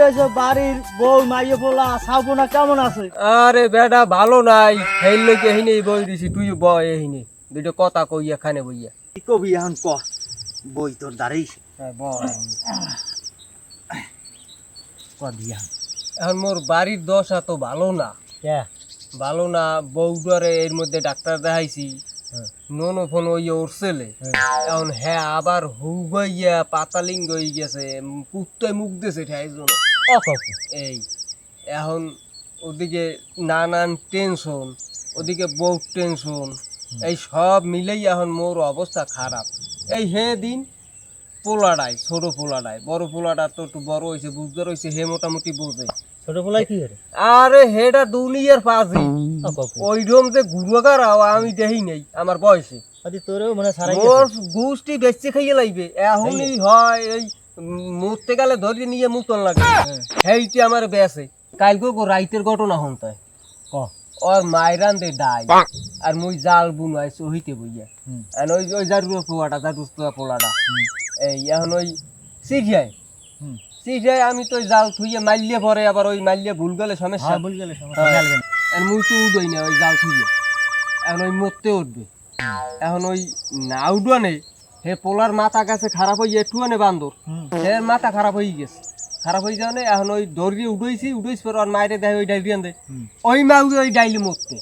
রয়েছে বাড়ির বউ মাইয়ে বলা সাবুনা কেমন আছে? আরে বেটা ভালো নাই। লইকে হিনে বই দিছি তুই হিনে দুটো কথা কইয়া খানে বইয়া। কি কবি এখন ক? বই তোর দাঁড়াই হ্যাঁ ক দিয়া? এখন মোর বাড়ির দশা তো ভালো না। ভালো না বউডারে এর মধ্যে ডাক্তার দেখাইছি। ননো ফোন ওই উঠছেলে এখন হ্যাঁ আবার হুগাইয়া পাতালিঙ্গ হয়ে গেছে কুত্তায় মুখ দিয়েছে ঠাই জন্য এই এখন ওদিকে নানান টেনশন ওদিকে বউ টেনশন এই সব মিলেই এখন মোর অবস্থা খারাপ। এই হে দিন পোলাডায় ছোট পোলাডায় বড় পোলাডা তো একটু বড় হয়েছে বুঝতে রয়েছে হে মোটামুটি বোঝে। ছোট পোলাই কি করে? আরে হেটা দুনিয়ার পাজি। ওই রকম যে গুরুগার আমি দেখি নেই আমার বয়সে। আদি তোরেও মানে সারাই গোষ্ঠী বেচে খাইয়ে লাগবে এখনই হয় এই মরতে গেলে ধরে নিয়ে মুতন লাগে। হেইটি আমার বেসে কালকে রাইতের ঘটনা হন তাই ক? ওর মাইরান দে ডাই আর মুই জাল বুনাই সহিতে বইয়া। আর ওই ওই জারুর পোয়াটা জারুর পোলাটা এই এখন ওই শিখিয়াই আমি তো জাল থুইয়ে মাইলিয়ে পরে আবার ওই মাইলিয়ে ভুল গেলে সমস্যা। হ্যাঁ ভুল গেলে সমস্যা হ্যাঁ। আর মুই তো উঠবই না ওই জাল থুইয়ে। এখন ওই মরতে উঠবে। এখন ওই না হে পোলার মাথা কাছে খারাপ হয়ে একটু আনে বান্দর। হে মাথা খারাপ হয়ে গেছে। খারাপ হয়ে যাওয়া এখন ওই দৌড়িয়ে উঠেছি উঠেছি পর আর মায়ের দেয় ওই ডাইরি আনতে ওই মা ওই ডাইলি মরতে।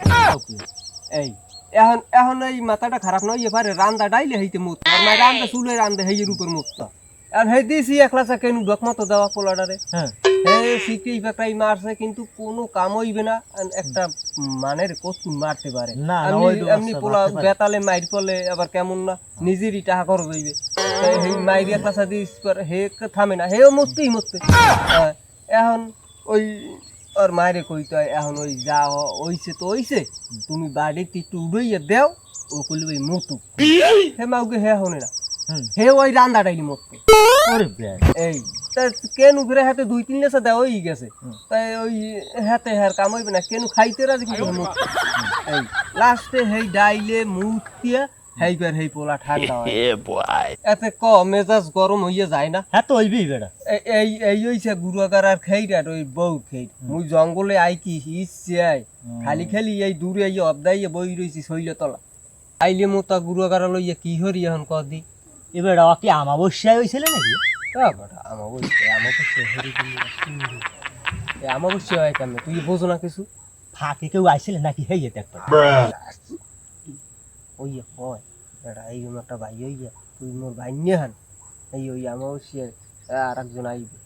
এই এখন এখন এই মাথাটা খারাপ নয় পারে রান্দা ডাইলে হইতে মরতে। আর মায়ের রান্দা চুলে রান্দা হেয়ের উপর মরতে। আর হে দিছি একলা চা কেন ডক মতো দেওয়া পোলাটারে হ্যাঁ। হে সিটি ইফেক্টাই মারছে কিন্তু কোনো কাম হইবে না একটা মানের কস্তুম মারতে পারে। এমনি- পোলা বেতালে মাইর পলে আবার কেমন না নিজেরই টাকা খরচ হইবে। হে মাইরি একটা সাথে হে থামে না হেও মরতেই মরতে। হ্যাঁ, এখন ওই ওর মায়েরে কইতে এখন ওই যা হ- হইছে তো হইছে তুমি বাড়িতে একটু উড়াইয়া দেও ও কইলে ওই মতুক হে মাউকে হে হনে না। হে ওই রান্দা ডাইলি মরতে এই তা কেন উপরে হাতে দুই তিন লেসা দেওয়া হয়ে গেছে? তাই ওই হাতে হার কাম হইবে না কেন খাইতে রাজি এই লাস্টে হেই ডাইলে মুখ দিয়া হেইবার হেই পোলা ঠান্ডা হয়। এতে ক মেজাজ গরম হইয়া যায় না? হ্যাঁ তো হইবেই এ- এই এই হইছে গুরুগার আর খেইরাট ওই বউ খেই মুই জঙ্গলে আই কি আই। খালি খালি এই দূরে এই অবদাইয়ে বই রইছি শৈল তলা আইলে মোতা গুরুগার লইয়া কি হরি এখন কদি এবার কি আমাবস্যায় হয়েছিল নাকি? আমাবস্যা আমাবস্যা আমাবস্যা হয় কেন তুই বোঝো না কিছু? ফাঁকে কেউ আইছিল নাকি? হেই যেতে একটা। ওই হয় এটা এই একটা ভাই হইয়া তুই মোর ভাই নিয়ে হান। এই ওই আমাবস্যা আর একজন আইবে।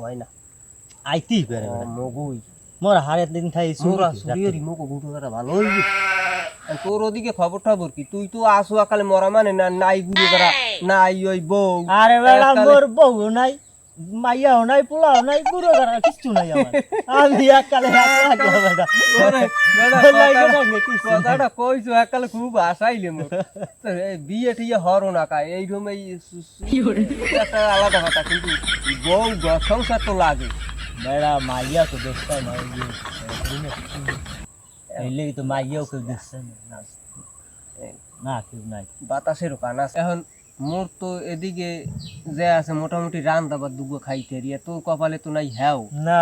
হয় না। আইতেই পারে। মগুই মোর হারের দিন থাই মোরা সুরিয়রি মুখ গুটো করা ভালো হইবে। তোর ওদিকে খবর টবর কি? তুই তো আসু আকালে মরা মানে না নাই গুরু করা নাই ওই বউ। আরে এককালে- মোর বউ নাই মাইয়াও নাই পোলাও নাই বুড়ো করা কিচ্ছু নাই আমার। আমি একলা। কথাটা কইছো একালে খুব আশাইলে মোর। বিয়ে টিয়ে হরো না কায় এই রুমে আলাদা কথা কিন্তু বউ সংসার তো লাগে। বেড়া মাইয়া তো দেখতে না ওই যে এই লেগে তো মাইয়াও কেউ দেখছে না কেউ নাই বাতাসেরও কান আছে এখন মোর তো এদিকে যে আছে মোটামুটি রান দাবার দুগো খাইতে রিয়া তোর কপালে তো নাই হ্যাও না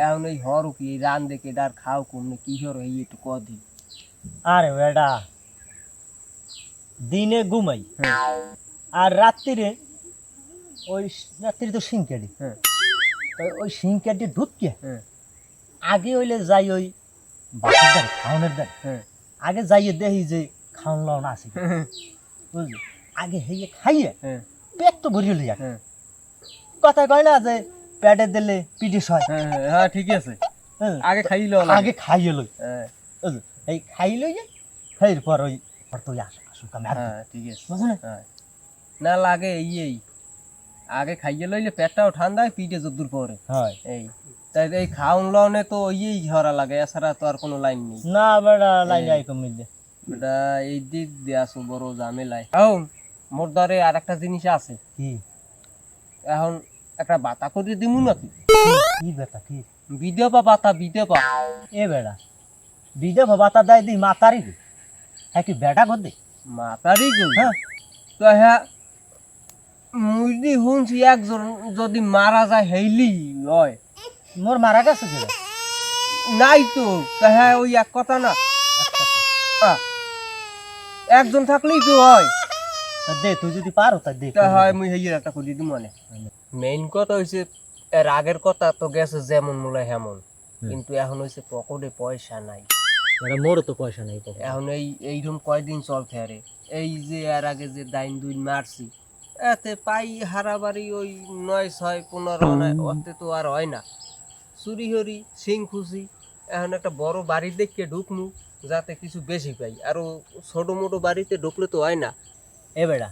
এখন এই হর কি রান দেখে ডার খাও কমনে কি হর এই একটু কদি আরে বেটা দিনে ঘুমাই। আর রাত্রিরে ওই রাত্রি তো সিংকাডি হ্যাঁ। ওই সিংকাডি ঢুকিয়ে হ্যাঁ। আগে হইলে যাই ওই বাসের দ্বারে খাওয়ানোর দ্বারে হ্যাঁ। আগে যাইয়ে দেখি যে খাওয়ান লাউন আছে বুঝলি? আগে হেয়ে খাইয়ে হ্যাঁ। পেট তো ভরিয়ে লইয়া হ্যাঁ। কথা কয় না যে পেটে দিলে পিটিস হয় হ্যাঁ হ্যাঁ, হ্যাঁ ঠিকই আছে। হ্যাঁ, আগে খাইলো আগে খাইয়ে লই। হ্যাঁ। এই খাই লইয়ে খাইর পর ওই পর তুই আস আসুক আমি হ্যাঁ ঠিক আছে। বুঝলি? হ্যাঁ। না লাগে এই। আগে খাইয়ে লইলে পেটটাও ঠান্ডা হয় পিঠে যদ্দূর পরে। হয়। এই তাই এই খাউন লনে তো ওইই হরা লাগে এছাড়া তো আর কোনো লাইন নেই। না বেড়া লাইন আই কমিল। দে এটা এই দিক দিয়ে আসো বড় ঝামেলায়। এখন মোর দ্বারে আর একটা জিনিস আছে। কি? এখন একটা বাতা করে দিমু নাকি? কি বেটা কি? বিদেপা বাতা বিদেপা এ বেড়া বিজে বাতা দেয় দি মাতারি হ্যাঁ কি বেটা কর দে? মাতারি গই হ্যাঁ। তো হ্যাঁ মুই শুনছি একজন যদি মারা যায় হেইলি লয়। মোর মারা গেছে কে নাই তো তা হ্যাঁ ওই এক কথা না। একজন থাকলেই তো হয়। তা দে তুই যদি পারো তা দে। তা হয় মুই হেই একটা করি দিই মনে। মেইন কথা হইছে এর আগের কথা তো গেছে যেমন মূলে হেমন। কিন্তু এখন হইছে পকেটে পয়সা নাই। মানে মোরও তো পয়সা নেই তো এখন এই এইরকম কয়দিন চল ফেরে এই যে এর আগে যে দাইন দুই মারছি এতে পাই হারাবাড়ি ওই নয় ছয় পনেরো নয় ওতে তো আর হয় না। চুরি হরি সিং খুশি এখন একটা বড় বাড়ি দেখে ঢুকনু যাতে কিছু বেশি পাই। আর ছোট মোটো বাড়িতে ঢুকলে তো হয় না। এ বেড়া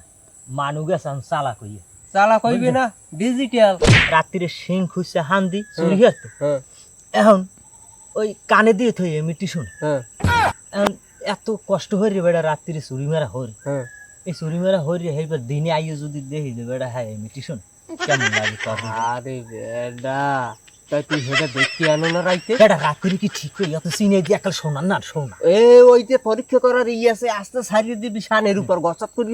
মানু গেছে আমি চালা কইয়ে। চালা কইবে না ডিজিটাল। রাত্রিরে সিং খুঁজছে হান্দি চুরি হতে হ্যাঁ। এখন ওই কানে দিয়ে থই মিটি শুন। হ্যাঁ। এখন এত কষ্ট হয়ে রে বেড়া রাত্রিরে চুরি মেরা হরি হ্যাঁ। এই চুরি মেরা হরি এইবার দিনে আইয়ে যদি দেখি যে বেড়া হ্যাঁ শুন কেমন লাগে আরে বেডা তাই তুই সেটা দেখতে আনো না রাইতে? কি ঠিক হয়ে অত সিনে দিয়ে শোনা না শোনা। এ ওই যে পরীক্ষা করার ই আছে আস্তে সারিয়ে দিবি সানের উপর গছাত করি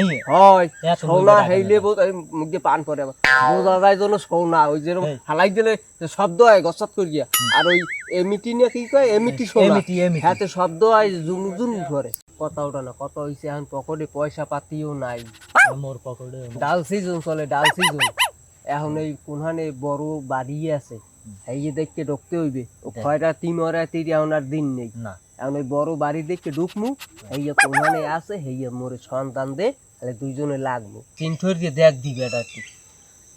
এই হয় সৌনা হেইলে বোধ মুখ দিয়ে পান পরে আবার। বোঝা যায় যেন সৌনা ওই যেরকম। হালাই দিলে শব্দ হয় গছাত করিয়া। আর ওই এমিটি নিয়ে কি কয়? এমিটি সৌনা হাতে শব্দ হয় জুম জুম ধরে কথা ওটা না কথা হইছে এখন পকেটে পয়সা পাতিও নাই। মোর পকেটে ডাল সিজন চলে ডাল সিজন এখন এই কোনখানে বড় বাড়ি আছে এই যে দেখতে ঢুকতে হইবে ও দেখ। তিন ওরা তিন এখন আর দিন নেই। না। এখন ওই বড় বাড়ি দেখে ঢুকমু হেইয়া কোনখানে আছে হেইয়া মোরে সন্তান দে তাহলে দুইজনে লাগবো। চিন্থর দিয়ে দেখ দিবে এটা একটু।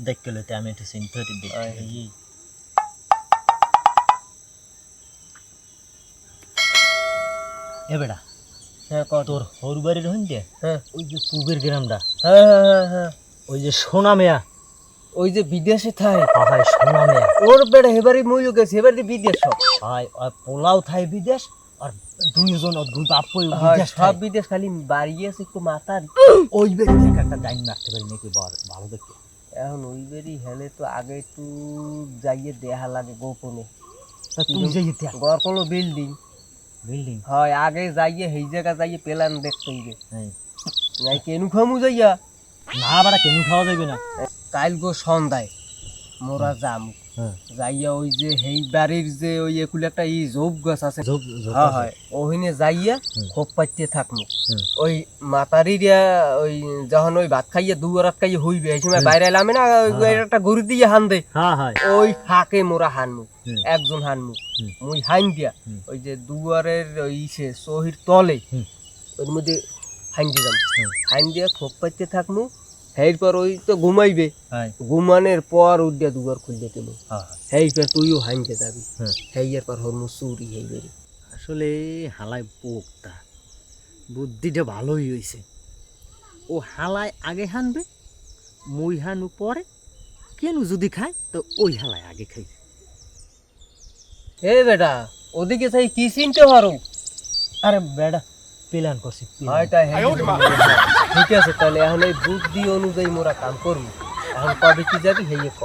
দেখতে লইতে আমি একটু চিন্তা দেখি। এ বেড়া হ্যাঁ তোর হ্যাঁ। ওই যে পুবের গ্রামটা। হ্যাঁ হ্যাঁ হ্যাঁ ওই যে সোনা মেয়া। ওই যে বিদেশে থাই। সোনা মেয়া। ওর বেড়া হেবারই মইও গেছে বিদেশ। আর পোলাও থাই বিদেশ আর দুইজন আর দুই বাপ কই বিদেশ সব বিদেশ খালি বাড়ি আছে একটু মাথার ওই বেড়ি একটা ডাইন মারতে পারি নাকি ভালো দেখতে। এখন ওই বেরি হেলে তো আগে একটু যাইয়ে দেখা লাগে গোপনে। তা তুই যে ইতিহাস ঘর কোনো বিল্ডিং। বিল্ডিং হয় আগে যাইয়ে সেই জায়গা যাইয়ে প্ল্যান দেখতে হইবে। নাই কেনু খামু যাইয়া? না বাড়া কেনু খাওয়া যাবে না। কাইল গো সন্ধ্যায় মোরা যাম। যাইয়া ওই যে হেই বাড়ির যে ওই একুল একটা ই জব গাছ আছে। হ্যাঁ হয়। ওহিনে যাইয়া। খোপ পাইতে থাকমু। ওই মাতারিরা ওই যখন ওই ভাত খাইয়া দু রাত খাইয়ে হইবে এই সময় বাইরে এলামে না ওই হ্যাঁ। একটা গরু দিয়ে হান দে হ্যাঁ হ্যাঁ। ওই ফাঁকে মোরা হানমু একজন হানমু। মুই হাইন দিয়া ওই যে দুয়ারের ওই ইসে সহির তলে। ওর মধ্যে হাইন হুম। হাইন দিয়া খোপ পাইতে থাকমু এরপর ওই তো ঘুমাইবে। হ্যাঁ। ঘুমানের পর উদ্যা দুয়ার খুলতে দিল। হ্যাঁ হেই পর তুইও হাইনতে যাবি। হেইয়ার পর হরমু চুরি হেই বেরি আসলে হালায় পোকটা বুদ্ধিটা ভালোই হয়েছে ও হালায় আগে হানবে মই হানু পরে। কেন যদি খায় তো ওই হালায় আগে খাই হে বেটা ওদিকে চাই কি চিনতে পারো? আরে বেড়া প্ল্যান করছি। হয়টা ঠিক আছে তাহলে এখন এই বুদ্ধি অনুযায়ী মোরা কাম করব। এখন কবে কি যাবি হেয়ে ক।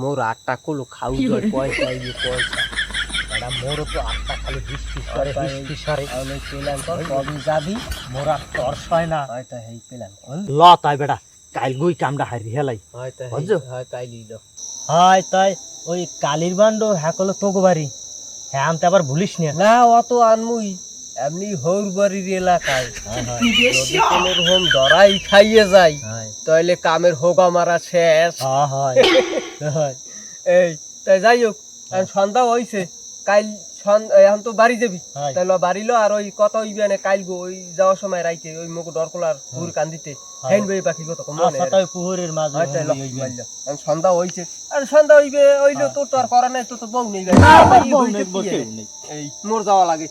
মোর আটটা কলো খাউ যায় পয়সা ইয়ে পয়সা মোরও তো আটটা খালি বৃষ্টি সরে বৃষ্টি সরে। এই প্ল্যান কর কবে যাবি মোরা তর হয় না। হয়টা হেই প্ল্যান ল তাই বেড়া কাল গই কামটা হারি হেলাই। বুঝছ? হয় তাই লিল। হয় তাই ওই কালির বান্ড হ্যাঁ কলো তোকে বাড়ি। হ্যাঁ আনতে আবার ভুলিস না। না অত আনমুই। এমনি হৌর বাড়ির এলাকায় যদি কোনো রকম ধরাই খাইয়ে যায় হয়। তাহলে কামের হোগা মারা শেষ। হ্যাঁ হয়। হয় এই তাই যাই হোক সন্ধ্যা হইছে। কাইল সন- এখন তো বাড়ি যাবি। হয়। তাইলে বাড়িলো আর ওই কত হইবে না কাইল গো ওই যাওয়ার সময় রাইতে ওই মুখ ডরকলার হুর কান্দিতে। হয়। হেন বই পাখি কত কম মনে আচ্ছা পুহরের মাঝে হয় সন্ধ্যা হইছে। আর সন্ধ্যা হইবে ওইলো তোর তো আর করা নাই তোর তো বউ নেই। এই মোর যাওয়া লাগে।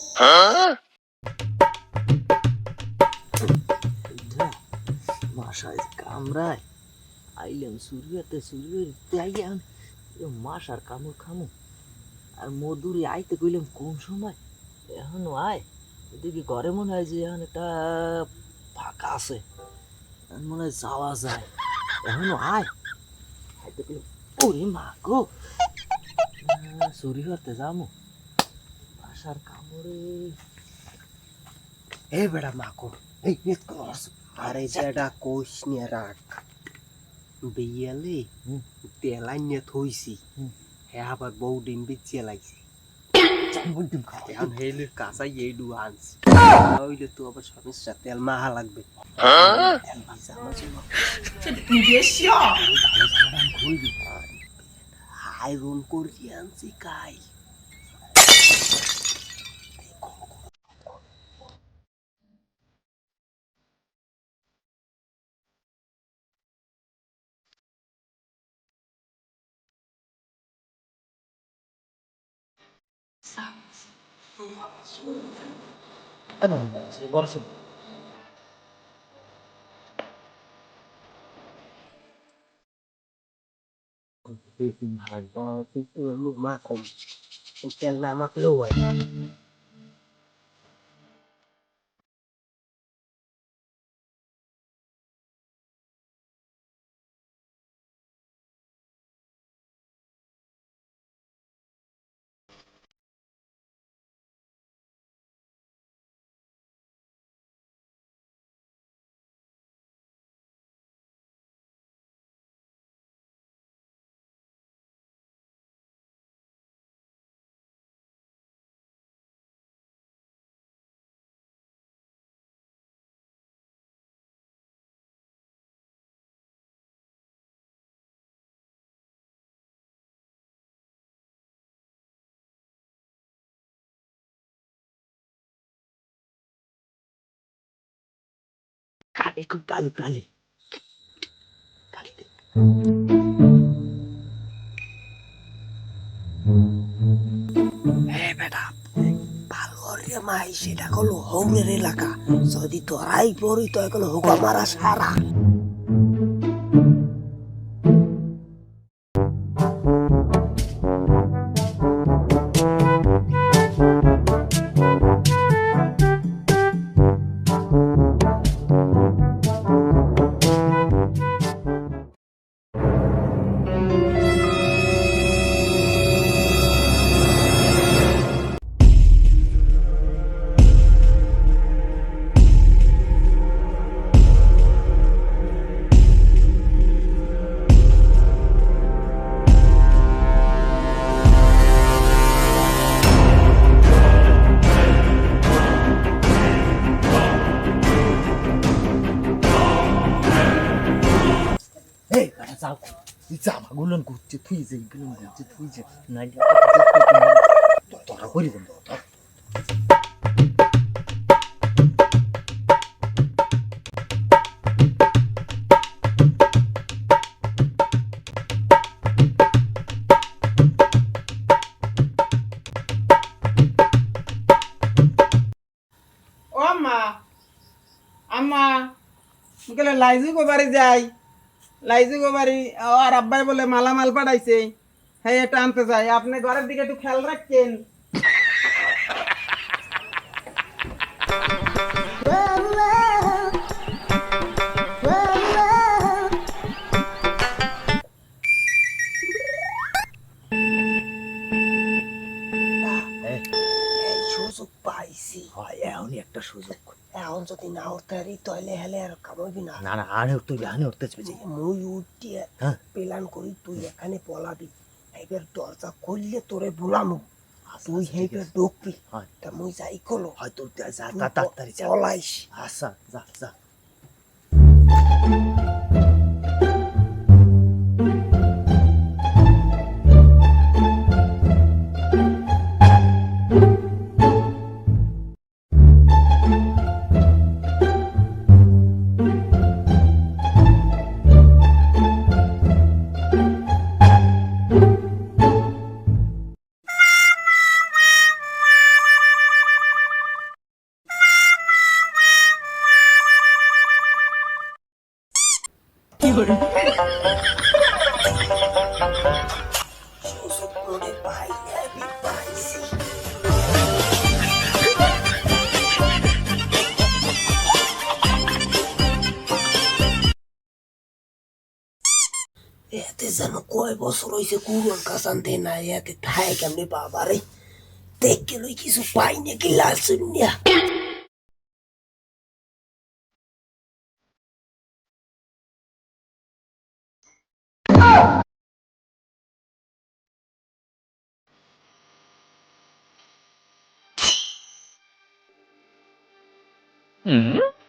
কামড়ায় আইলাম সূর্যতে সূর্য যাইয়াম মাসার কামড় খামু। আর মধুরে আইতে কইলাম কোন সময়? এখনও আয়। এদিকে ঘরে মনে হয় যে এখন একটা ফাঁকা আছে। মনে হয় যাওয়া যায়। এখনও আয়। আইতে ওরে মা গো! চুরি করতে যামু। মাসার কামড়ে। এ বেড়া মাকড় এই আরে যেটা কোষ নিয়ে রাখ বিয়ালে। তেলাই নিয়ে থইছি হুম। হে আবার বউ ডিম বিচিয়ে লাগছে এখন হেলে কাঁচাই এই ডু আনছি ওইলে তো আবার সমস্যা তেল মাহা লাগবে আয়রন করছি আনছি কাই বড় সব মা কম তেল না মাখলেও হয় কালে খুব হ্যাঁ বেটা ভালো রে মাই সেটা হলো হোমের এলাকা যদি তোরাই পড়ি তো এগুলো হোক মারা সারা যাও জামাগুলো ঘুরছে থুই যে এগুলো ঘুরছে থুই যে নাইলে করে দেন লাইজু বাড়ি যাই লাইজু বাড়ি আর আব্বাই বলে মালামাল পাঠাইছে। হ্যাঁ এটা আনতে চাই আপনি ঘরের দিকে একটু খেয়াল রাখছেন যদি না উঠতে পারি তাহলে হেলে আর কামাবি না না না আনে উঠতে আনে উঠতে যে মুই উঠিয়ে। প্ল্যান করি তুই এখানে পলাবি। এইবার দরজা খুললে তোরে বুলামু। তুই সেইবার ডুকবি হয়। তা মুই যাই কলো হয়তো যা তুই তাড়াতাড়ি চলাইস আচ্ছা যা যা। কুরন কাসান্তে না ইয়াকে থায় কেমনে বাবা রে দেখে লই কিছু পাই নাকি লাল শূন্যা Mm-hmm.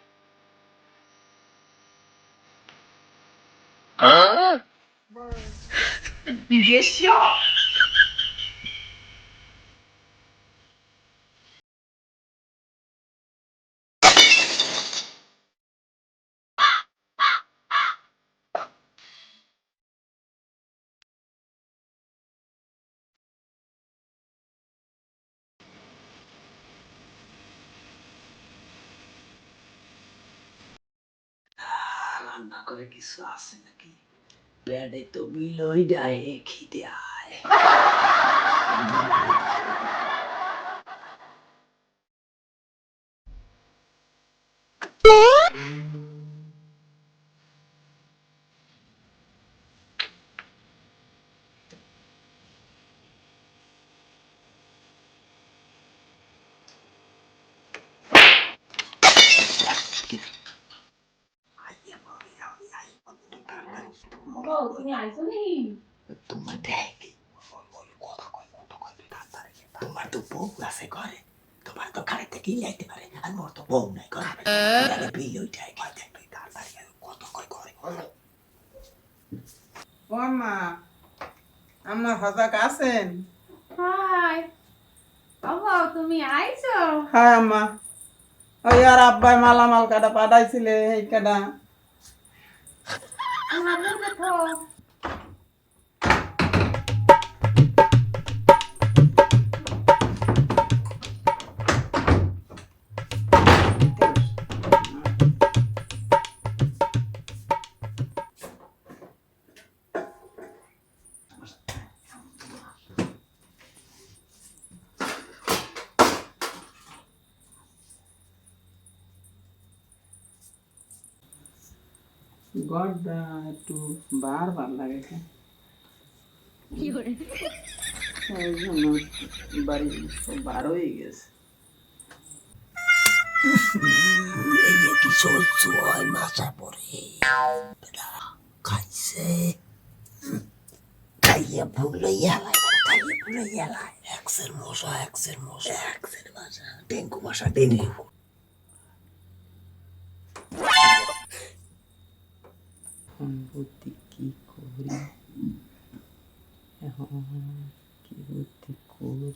রান্না করে কিছু আছে নাকি প্যাডে তো বিলই ডায়ে খিদে আয় তুমি আইছো নি তোমার দেখ তোমার তো বউ আছে ঘরে তোমার তো ঘরে থেকে যাইতে পারে আর মোর তো বউ নাই ঘরে বিল ওইটাই কয় দেখ তুই তাড়াতাড়ি কথা কয় ঘরে ও আম্মা আমার হজাক আছেন হাই বাবা তুমি আইছো? হ্যাঁ আম্মা ওই আর আব্বাই মালামাল কাটা পাঠাইছিলে এই কাটা I'm a little bit cold. গড়টা একটু বার বার লাগে কেন? এই জন্য বাড়ি বার হয়ে গেছে। খাইছে খাইয়ে খাইয়ে এক্সের মশা এক্সের মশা এক্সের ডেঙ্গু মশা ডেঙ্গু। এখন বুদ্ধি কি করি? এখন কি বুদ্ধি করি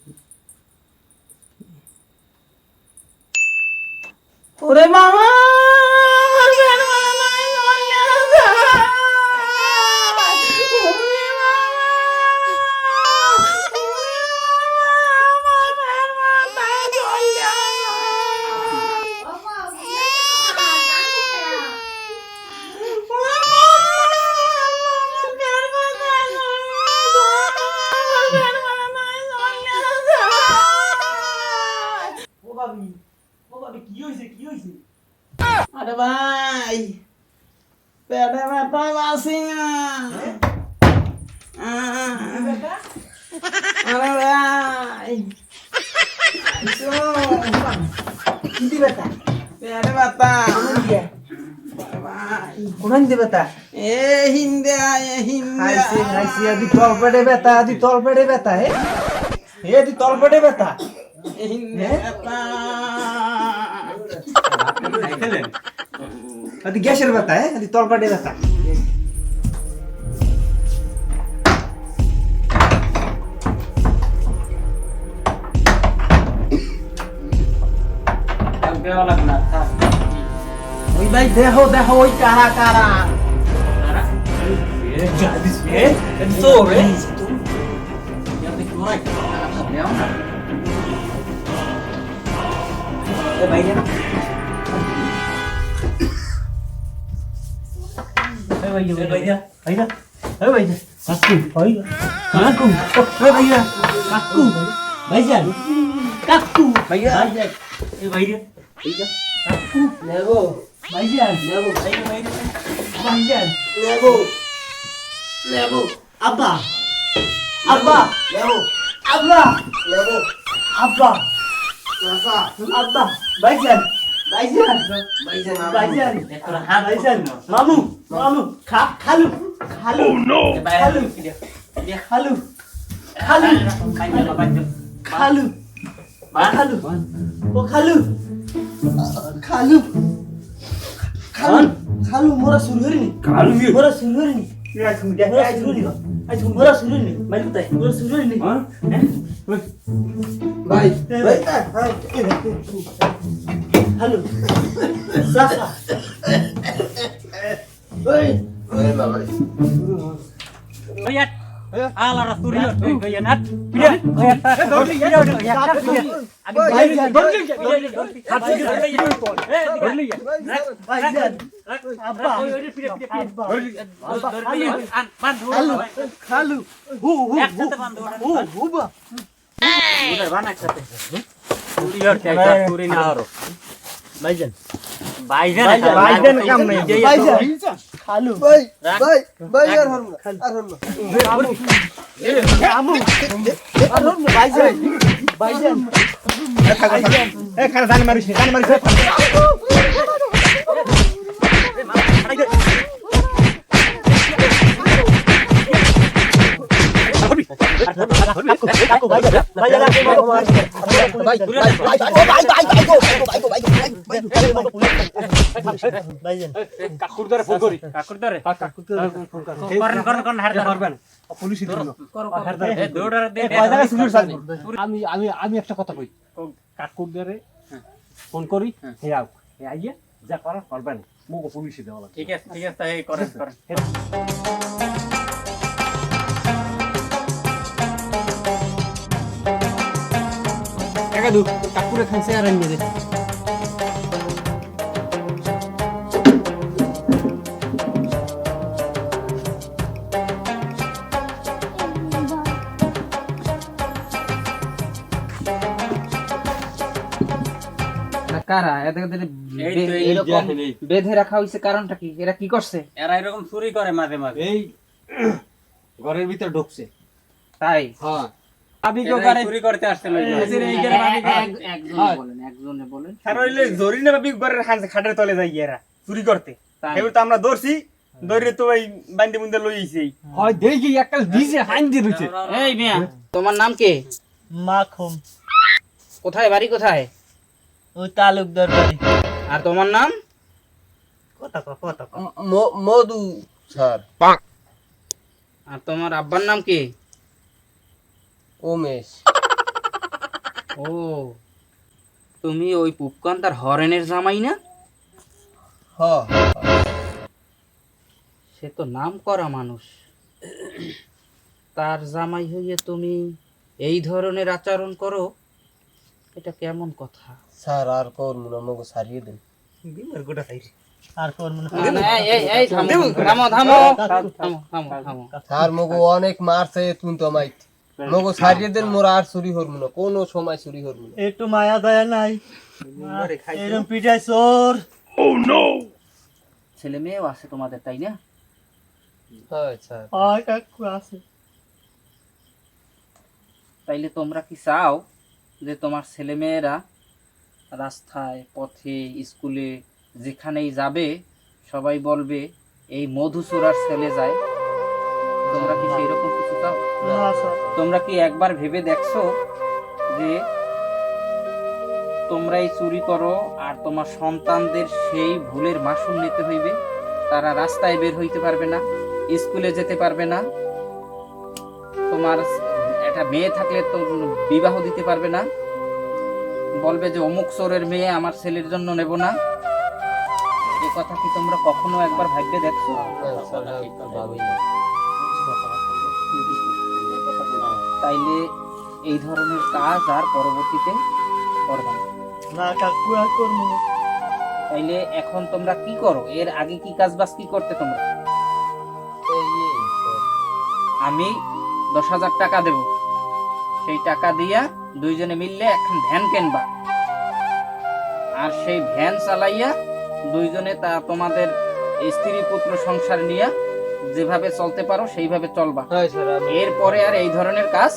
ওরে মামা! আরে ভাই পেটে ব্যথা বাসি না। আরে ভাই। কিদি বেটা পেটে ব্যথা। কোন দি বেটা এ হিন্দে এ হিন্দে। খাইছে খাইছে আদি তলপেটে বেটা আদি তলপেটে বেটা হে? হে আদি তলপেটে বেটা এ হিন্দে ব্যথা। আদি গ্যাসের বেটা হে আদি তলপেটে বেটা ওই ভাই দেহ দেহ ওই কারা কারা baju baju baju baju baju kaku baju kaku baju kaku baju kaku baju baju baju kaku lego baju lego baju baju baju lego lego abba abba lego abba lego abba abba abba baju মামু মামু খা খালু খালু খালু খালু খালু খালু খালু ও খালু খালু খালু খালু মোরা শুরু হরিনি কালু মোরা শুরু হরিনি মোরা শুরু হরিনি মোরা শুরু হরিনি মাইল কোথায় মোরা শুরু হরিনি ভাই ভাই হ্যালো সাসা ওই ওই বাবা খালু হু হু হু হু বা ভাইজান ভাইজান ভাইজান কাম নাই ভাইজান খালু। ভাই ভাই ভাই আর হরম আর হরম আমু। আর হরম ভাইজান ভাইজান এ খানা জানি মারিস জানি মারিস ভাইজান কাকুর দ্বারা ফোন করি কাকুর দ্বারা কাকুর দ্বারা ফোন করেন করেন করেন হার পারবেন পুলিশ দিন আমি আমি আমি একটা কথা কই কাকুর দ্বারে ফোন করি। হে আও হে আইয়া যা করার করবেন মুগো পুলিশে দেওয়া ঠিক আছে ঠিক আছে এই করেন একাদু কাকুরে খাইছে আর দে কারা? এদের এরকম বেঁধে রাখা হয়েছে কারণটা কি? এরা কি করছে? এরা এরকম চুরি করে মাঝে মাঝে। এই ঘরের ভিতর ঢুকছে। তাই? হ্যাঁ। এরাই চুরি করতে আসছিল এই জন্য। আর হইলে জরি না বাবি ঘরের খাটের তলে যাই এরা চুরি করতে। এবার তো আমরা ধরছি ধরে তো ওই বান্দি মুন্দে লই আইছি। হয় দেখি একটা দিছে হাইন দিয়ে রইছে। এই মিয়া তোমার নাম কে? মাখুম। কোথায় বাড়ি কোথায়? ওই তালুকদার বাড়ি আর তোমার নাম? কথা কথা মধু স্যার। আর তোমার আব্বার নাম কি? উমেশ। ও। তুমি ওই পুপকান্তার হরেনের জামাই না? হ সে তো নাম করা মানুষ। তার জামাই হইয়ে তুমি এই ধরনের আচরণ করো এটা কেমন কথা? স্যার আর করুন না মগো সারিয়ে দেন। বিমার গোটা খাইছে আর কোন মনে না, না, এই, এই, এই, থামো, থামো, থামো, থামো, থামো, থামো। স্যার মগো অনেক মারছে তুই তো মাইত মগো মোর আর চুরি হরমু না কোনো সময় চুরি হরমু না। একটু মায়া দয়া নাই। এরকম পিটাই চোর। ছেলে মেয়েও আছে তোমাদের তাই না? হয় স্যার। কাকু আছে। তাইলে তোমরা কি চাও যে তোমার ছেলেমেয়েরা রাস্তায় পথে স্কুলে যেখানেই যাবে সবাই বলবে এই মধুচূড়ার ছেলে যায় তোমরা কি সেই রকম কিছু চাও? না তোমরা কি একবার ভেবে দেখছ যে তোমরা এই চুরি করো আর তোমার সন্তানদের সেই ভুলের মাসুল নিতে হইবে? তারা রাস্তায় বের হইতে পারবে না স্কুলে যেতে পারবে না। তোমার একটা মেয়ে থাকলে তো বিবাহ দিতে পারবে না। বলবে যে অমুক চোরের মেয়ে আমার ছেলের জন্য নেব না। এ কথা কি তোমরা কখনো একবার ভাববে দেখছ? তাইলে এই ধরনের কাজ আর পরবর্তীতে করবে না। কাকু আর করব না। তাইলে এখন তোমরা কি করো? এর আগে কি কাজ বাজ কি করতে তোমরা? আমি দশ হাজার টাকা দেব। সেই টাকা দিয়া দুইজনে মিললে এখন ভ্যান কিনবা। আর সেই ভ্যান চালাইয়া দুইজনে তা তোমাদের স্ত্রী পুত্র সংসার নিয়ে যেভাবে চলতে পারো সেইভাবে চলবা। হয় এরপরে আর এই ধরনের কাজ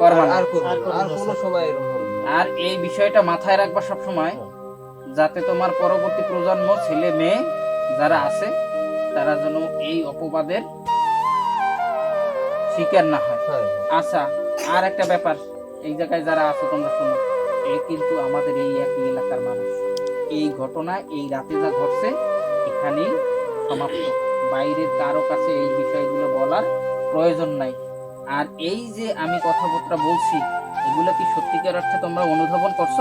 করবা আর আর কোনো সময়। এই বিষয়টা মাথায় রাখবা সব সময় যাতে তোমার পরবর্তী প্রজন্ম ছেলে মেয়ে যারা আছে তারা যেন এই অপবাদের শিকার না হয় হয়। আচ্ছা আর একটা ব্যাপার এই জায়গায় যারা আছো তোমরা শোনো এ কিন্তু আমাদের এই একই এলাকার মানুষ। এই ঘটনা এই রাতে যা ঘটছে এখানেই সমাপ্ত। বাইরের কারও কাছে এই বিষয়গুলো বলার প্রয়োজন নাই। আর এই যে আমি কথাবার্তা বলছি এগুলো কি সত্যিকার অর্থে তোমরা অনুধাবন করছ?